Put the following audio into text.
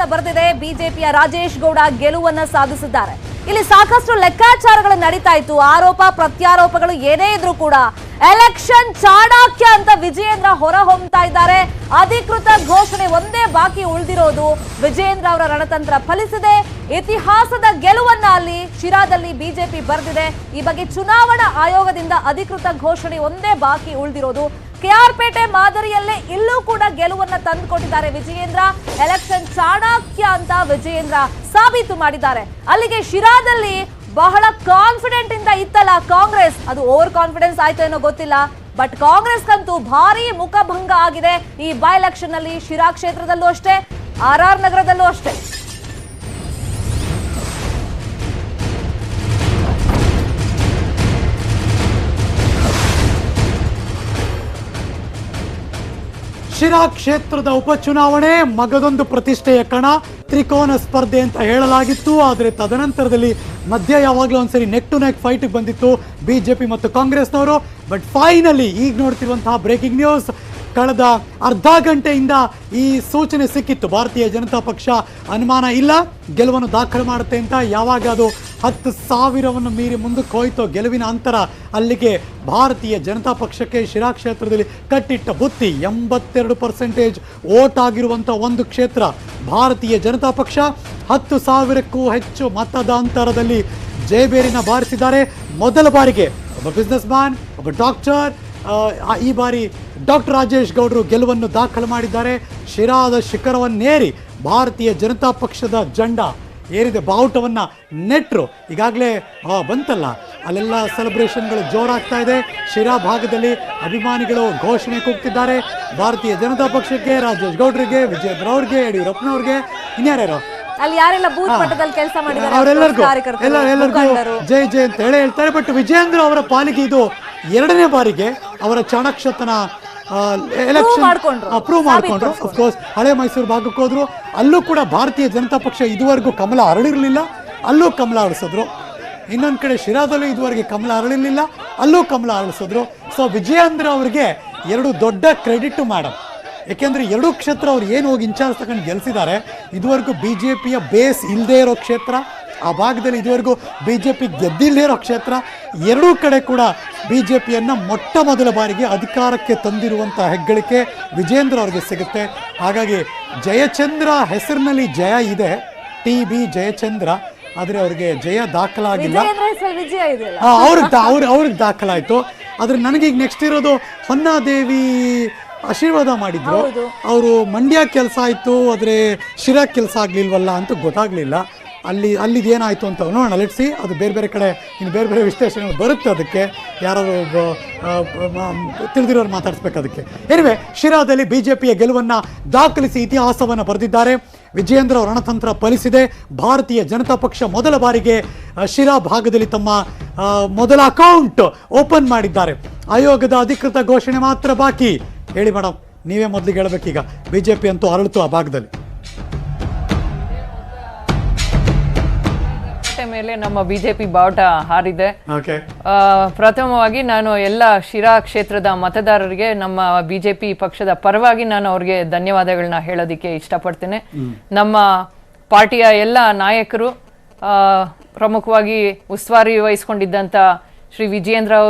ಆಸವನ್ನ ಬರೆದಿದೆ. ಬಿಜೆಪಿಯ ರಾಜೇಶ್ ಗೌಡ ಗೆಲುವನ್ನ ಸಾಧಿಸಿದ್ದಾರೆ. ಇಲ್ಲಿ ಸಾಕಷ್ಟು ಲೆಕ್ಕಾಚಾರಗಳು ನಡೀತಾ ಇತ್ತು. ಆರೋಪ, ಪ್ರತ್ಯಾರೋಪಗಳು ಏನೇ ಇದ್ರೂ ಕೂಡ ಎಲೆಕ್ಷನ್ ಚಾಣಾಕ್ಯ ಅಂತ ವಿಜಯೇಂದ್ರ ಹೊರ ಹೊಮ್ತಾ ಇದ್ದಾರೆ. ಅಧಿಕೃತ ಘೋಷಣೆ ಒಂದೇ ಬಾಕಿ ಉಳಿದಿರೋದು ವಿಜಯೇಂದ್ರ ಅವರ ರಣತಂತ್ರ ಫಲಿಸಿದೆ. ಇತಿಹಾಸದ ಗೆಲುವನ್ನ ಅಲ್ಲಿ ಶಿರಾದಲ್ಲಿ ಬಿಜೆಪಿ ಬರೆದಿದೆ. ಈ ಬಗ್ಗೆ ಚುನಾವಣಾ ಆಯೋಗದಿಂದ ಅಧಿಕೃತ ಘೋಷಣೆ ಒಂದೇ ಬಾಕಿ ಉಳಿದಿರೋದು ಕೆಆರ್ಪೇಟೆ ಮಾದರಿಯಲ್ಲೇ ಇಲ್ಲೂ ಕೂಡ ಗೆಲುವನ್ನ ತಂದುಕೊಟ್ಟಿದ್ದಾರೆ ವಿಜಯೇಂದ್ರ. ಎಲೆಕ್ಷನ್ ಚಾಣಾಕ್ಯ ಅಂತ ವಿಜಯೇಂದ್ರ ಸಾಬೀತು ಮಾಡಿದ್ದಾರೆ. ಅಲ್ಲಿಗೆ ಶಿರಾದಲ್ಲಿ ಬಹಳ ಕಾನ್ಫಿಡೆಂಟ್ ಇಂದ ಇತ್ತಲ್ಲ ಕಾಂಗ್ರೆಸ್. ಅದು ಓವರ್ ಕಾನ್ಫಿಡೆನ್ಸ್ ಆಯ್ತು ಏನೋ ಗೊತ್ತಿಲ್ಲ. ಬಟ್ ಕಾಂಗ್ರೆಸ್ಗಂತೂ ಭಾರಿ ಮುಖಭಂಗ ಆಗಿದೆ ಈ ಬೈ ಎಲೆಕ್ಷನ್ನಲ್ಲಿ ಶಿರಾ ಕ್ಷೇತ್ರದಲ್ಲೂ ಅಷ್ಟೇ, ಆರ್ ಆರ್ ನಗರದಲ್ಲೂ ಅಷ್ಟೇ. ಶಿರಾ ಕ್ಷೇತ್ರದ ಉಪಚುನಾವಣೆ ಮಗದೊಂದು ಪ್ರತಿಷ್ಠೆಯ ಕಣ, ತ್ರಿಕೋನ ಸ್ಪರ್ಧೆ ಅಂತ ಹೇಳಲಾಗಿತ್ತು. ಆದರೆ ತದನಂತರದಲ್ಲಿ ಮಧ್ಯ ಯಾವಾಗಲೂ ಒಂದ್ಸರಿ ನೆಕ್ ಟು ನೆಕ್ ಫೈಟ್ ಬಂದಿತ್ತು ಬಿಜೆಪಿ ಮತ್ತು ಕಾಂಗ್ರೆಸ್ನವರು. ಬಟ್ ಫೈನಲಿ ಈಗ ನೋಡ್ತಿರುವಂತಹ ಬ್ರೇಕಿಂಗ್ ನ್ಯೂಸ್ ಕಳೆದ ಅರ್ಧ ಗಂಟೆಯಿಂದ ಈ ಸೂಚನೆ ಸಿಕ್ಕಿತ್ತು. ಭಾರತೀಯ ಜನತಾ ಪಕ್ಷ ಅನುಮಾನ ಇಲ್ಲ. ಗೆಲುವನ್ನು ದಾಖಲು ಮಾಡುತ್ತೆ ಅಂತ ಯಾವಾಗ ಅದು ಹತ್ತು ಸಾವಿರವನ್ನು ಮೀರಿ ಮುಂದಕ್ಕೆ ಹೋಯಿತೋ ಗೆಲುವಿನ ಅಂತರ ಅಲ್ಲಿಗೆ ಭಾರತೀಯ ಜನತಾ ಪಕ್ಷಕ್ಕೆ ಶಿರಾ ಕ್ಷೇತ್ರದಲ್ಲಿ ಕಟ್ಟಿಟ್ಟ ಬುತ್ತಿ. ಎಂಬತ್ತೆರಡು ಪರ್ಸೆಂಟೇಜ್ ಓಟ್ ಆಗಿರುವಂಥ ಒಂದು ಕ್ಷೇತ್ರ. ಭಾರತೀಯ ಜನತಾ ಪಕ್ಷ ಹತ್ತು ಸಾವಿರಕ್ಕೂ ಹೆಚ್ಚು ಮತದ ಅಂತರದಲ್ಲಿ ಜಯಬೇರಿನ ಬಾರಿಸಿದ್ದಾರೆ. ಮೊದಲ ಬಾರಿಗೆ ಒಬ್ಬ ಬಿಸ್ನೆಸ್ ಮ್ಯಾನ್ ಒಬ್ಬ ಡಾಕ್ಟರ್ ಈ ಬಾರಿ ಡಾಕ್ಟರ್ ರಾಜೇಶ್ ಗೌಡರು ಗೆಲುವನ್ನು ದಾಖಲು ಮಾಡಿದ್ದಾರೆ. ಶಿರಾದ ಶಿಖರವನ್ನೇರಿ ಭಾರತೀಯ ಜನತಾ ಪಕ್ಷದ ಜಂಡ ಏರಿದೆ ಬಾವುಟವನ್ನು ನೆಟ್ಟರು ಈಗಾಗಲೇ ಬಂತಲ್ಲ. ಅಲ್ಲೆಲ್ಲ ಸೆಲೆಬ್ರೇಷನ್ಗಳು ಜೋರಾಗ್ತಾ ಇದೆ. ಶಿರಾ ಭಾಗದಲ್ಲಿ ಅಭಿಮಾನಿಗಳು ಘೋಷಣೆ ಕೂಗ್ತಿದ್ದಾರೆ. ಭಾರತೀಯ ಜನತಾ ಪಕ್ಷಕ್ಕೆ ರಾಜೇಶ್ ಗೌಡ್ರಿಗೆ ವಿಜಯೇಂದ್ರ ಅವ್ರಿಗೆ ಯಡಿಯೂರಪ್ಪನವ್ರಿಗೆ ಇನ್ಯಾರ್ಯಾರು? ಅಲ್ಲಿ ಯಾರೆಲ್ಲ ಬೂತ್ ಮಟ್ಟದಲ್ಲಿ ಕೆಲಸ ಮಾಡಿದ್ದಾರೆ ಅವರೆಲ್ಲರಿಗೂ. ಎಲ್ಲರಿಗೂ. ಜೈ ಜೈ ಅಂತ ಹೇಳಿ ಹೇಳ್ತಾರೆ ಬಟ್ ವಿಜಯೇಂದ್ರ ಅವರ ಪಾಲಿಗೆ ಇದು ಎರಡನೇ ಬಾರಿಗೆ ಅವರ ಚಾಣಕ್ಷತನ ಎಲೆಕ್ಷನ್. ಅಪ್ರೂವ್ ಮಾಡಿಕೊಂಡ್ರು. ಅಫ್ಕೋರ್ಸ್ ಹಳೆ ಮೈಸೂರು ಭಾಗಕ್ಕೆ ಹೋದ್ರು. ಅಲ್ಲೂ ಕೂಡ ಭಾರತೀಯ ಜನತಾ ಪಕ್ಷ ಇದುವರೆಗೂ ಕಮಲ ಅರಳಿರಲಿಲ್ಲ. ಅಲ್ಲೂ ಕಮಲ ಅರಳಿಸಿದ್ರು. ಇನ್ನೊಂದು ಕಡೆ ಶಿರಾದಲ್ಲೂ ಇದುವರೆಗೆ ಕಮಲ ಅರಳಿರಲಿಲ್ಲ. ಅಲ್ಲೂ ಕಮಲ ಅರಳಿಸಿದ್ರು. ಸೊ ವಿಜಯೇಂದ್ರ ಅವರಿಗೆ ಎರಡು ದೊಡ್ಡ ಕ್ರೆಡಿಟ್ ಮೇಡಮ್ ಯಾಕೆಂದ್ರೆ ಎರಡೂ ಕ್ಷೇತ್ರ ಅವ್ರು ಏನು ಹೋಗಿ ಇನ್ಚಾರ್ಜ್ ತಗೊಂಡು ಗೆಲ್ಸಿದ್ದಾರೆ ಇದುವರೆಗೂ ಬಿ ಜೆ ಪಿಯ ಬೇಸ್ ಇಲ್ಲದೇ ಇರೋ ಕ್ಷೇತ್ರ. ಆ ಭಾಗದಲ್ಲಿ ಇದುವರೆಗೂ ಬಿ ಜೆ ಪಿ ಗೆದ್ದಿಲ್ಲಿರೋ ಇರೋ ಕ್ಷೇತ್ರ ಎರಡೂ ಕಡೆ ಕೂಡ ಬಿ ಜೆ ಪಿಯನ್ನು ಮೊಟ್ಟ ಮೊದಲ ಬಾರಿಗೆ ಅಧಿಕಾರಕ್ಕೆ ತಂದಿರುವಂಥ ಹೆಗ್ಗಳಿಕೆ ವಿಜೇಂದ್ರ ಅವ್ರಿಗೆ ಸಿಗುತ್ತೆ. ಹಾಗಾಗಿ ಜಯಚಂದ್ರ ಹೆಸರಿನಲ್ಲಿ ಜಯ ಇದೆ ಟಿ ಬಿ ಜಯಚಂದ್ರ ಆದರೆ ಅವ್ರಿಗೆ ಜಯ ದಾಖಲಾಗಿಲ್ಲ. ಹಾ, ಅವ್ರಿಗೆ ಅವ್ರ ಅವ್ರಿಗೆ ದಾಖಲಾಯಿತು. ಆದರೆ ನನಗೀಗ ನೆಕ್ಸ್ಟ್ ಇರೋದು ಹೊನ್ನಾದೇವಿ ಆಶೀರ್ವಾದ ಮಾಡಿದ್ರು. ಅವರು ಮಂಡ್ಯ ಕೆಲಸ ಆಯಿತು ಆದರೆ ಶಿರಾ ಕೆಲಸ ಆಗಲಿಲ್ವಲ್ಲ ಅಂತ ಗೊತ್ತಾಗಲಿಲ್ಲ. ಅಲ್ಲಿ ಅಲ್ಲಿದು ಏನಾಯಿತು ಅಂತ ನೋಡೋಣ. ಲೆಟ್ಸಿ ಅದು ಬೇರೆ ಬೇರೆ ಕಡೆ, ಇನ್ನು ಬೇರೆ ಬೇರೆ ವಿಶ್ಲೇಷಣೆಗಳು ಬರುತ್ತೆ ಅದಕ್ಕೆ. ಯಾರಾದರೂ ತಿಳಿದಿರೋರು ಮಾತಾಡಿಸ್ಬೇಕು ಅದಕ್ಕೆ. ಎನಿವೆ ಶಿರಾದಲ್ಲಿ ಬಿ ಜೆ ಪಿಯ ಗೆಲುವನ್ನು ದಾಖಲಿಸಿ ಇತಿಹಾಸವನ್ನು ಬರೆದಿದ್ದಾರೆ. ವಿಜಯೇಂದ್ರ ರಣತಂತ್ರ ಫಲಿಸಿದೆ. ಭಾರತೀಯ ಜನತಾ ಪಕ್ಷ ಮೊದಲ ಬಾರಿಗೆ ಶಿರಾ ಭಾಗದಲ್ಲಿ ತಮ್ಮ ಮೊದಲ ಅಕೌಂಟ್ ಓಪನ್ ಮಾಡಿದ್ದಾರೆ. ಆಯೋಗದ ಅಧಿಕೃತ ಘೋಷಣೆ ಮಾತ್ರ ಬಾಕಿ. ಹೇಳಿ ಮೇಡಮ್ ನೀವೇ ಮೊದಲಿಗೆ ಹೇಳಬೇಕೀಗ. ಬಿ ಜೆ ಪಿ ಅಂತೂ ಅರಳಿತು ಆ ಭಾಗದಲ್ಲಿ. ಕೋಟೆ ಮೇಲೆ ನಮ್ಮ ಬಿಜೆಪಿ ಬಾವುಟ ಹಾರಿದೆ. ಪ್ರಥಮವಾಗಿ ನಾನು ಎಲ್ಲ ಶಿರಾ ಕ್ಷೇತ್ರದ ಮತದಾರರಿಗೆ ನಮ್ಮ ಬಿಜೆಪಿ ಪಕ್ಷದ ಪರವಾಗಿ ನಾನು ಅವ್ರಿಗೆ ಧನ್ಯವಾದಗಳನ್ನ ಹೇಳೋದಿಕ್ಕೆ ಇಷ್ಟಪಡ್ತೇನೆ. ನಮ್ಮ ಪಾರ್ಟಿಯ ಎಲ್ಲ ನಾಯಕರು ಪ್ರಮುಖವಾಗಿ ಉಸ್ತುವಾರಿ ವಹಿಸ್ಕೊಂಡಿದ್ದಂಥ ಶ್ರೀ ವಿಜಯೇಂದ್ರ ಅವರು